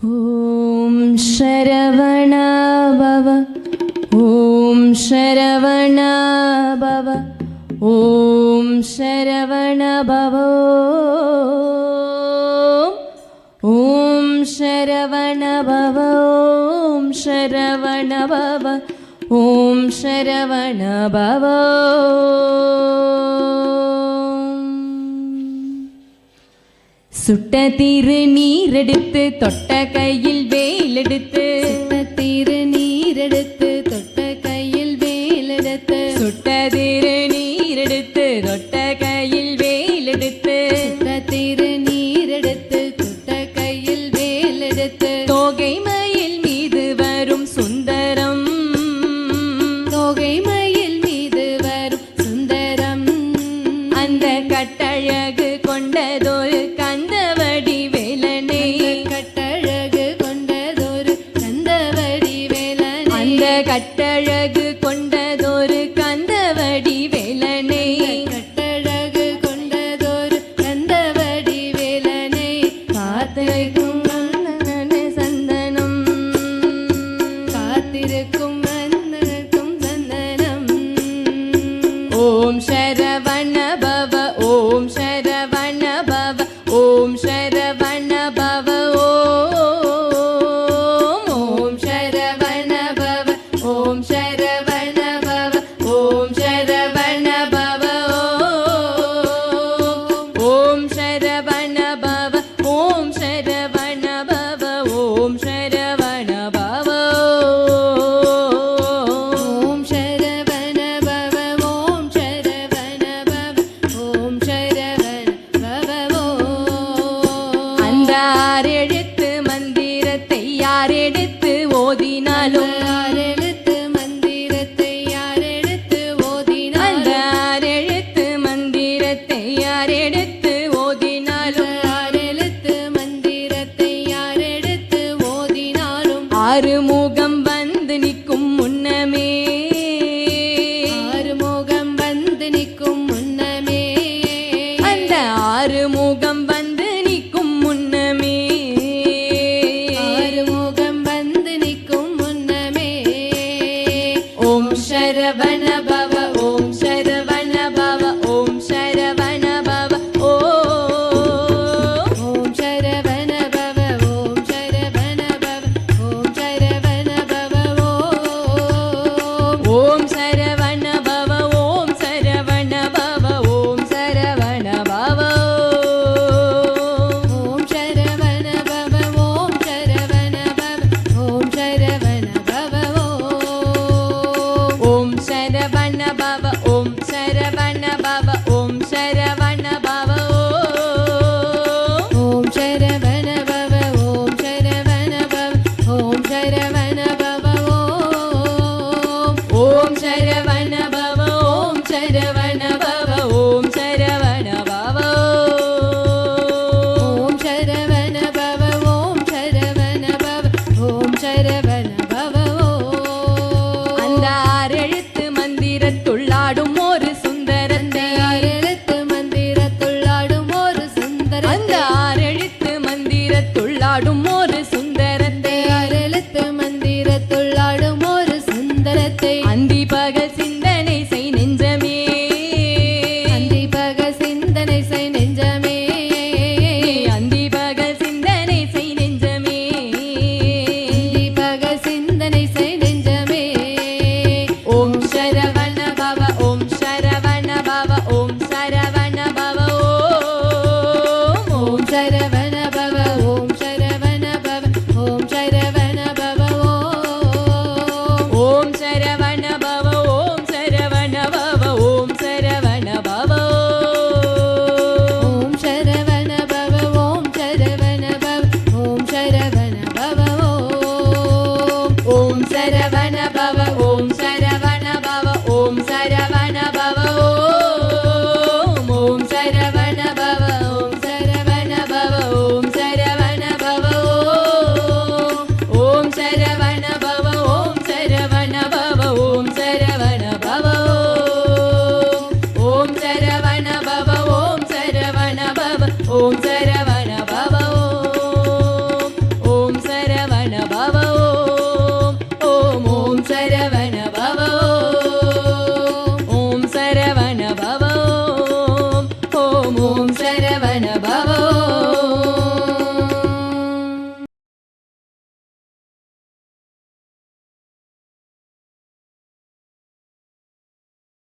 ഓം ശരവണ ഭവ ഓം ശരവണ ഭവ ഓം ശരവണ ഭവോ ഓം ശരവണ ഭവ ഓം ശരവണ ഭവ ഓം ശരവണ ഭവ சுட்ட தீரு நீரெடுத்து தொட்ட கையில் வேலெடுத்து. தீரு நீரெடுத்து தொட்ட கையில் வேலெடுத்து. சுட்ட தீரு நீரெடுத்து தொட்ட கையில் வேலெடுத்து. சுட்ட தீரு நீரெடுத்து தொட்ட கையில் வேலெடுத்து. தோகை மயில் மீது வரும் சுந்தரம். தோகை கட்டட யாரெடுத்து ஆடும் ஒரு சுந்தரத்தை. அரளத்து மந்திரத்துள் ஆடும் ஒரு சுந்தரத்தை. அந்தி பகல் சிந்தனை செய் நெஞ்சமே. அந்தி பகல் சிந்தனை செய் நெஞ்சமே. அந்தி பகல் சிந்தனை செய் நெஞ்சமே. அந்தி பகல் சிந்தனை செய் நெஞ்சமே. ஓம் சரவண பவ ஓம் சரவண பவ ஓம் சரவண பவ ஓம் சரவண Om. Oh. whatever.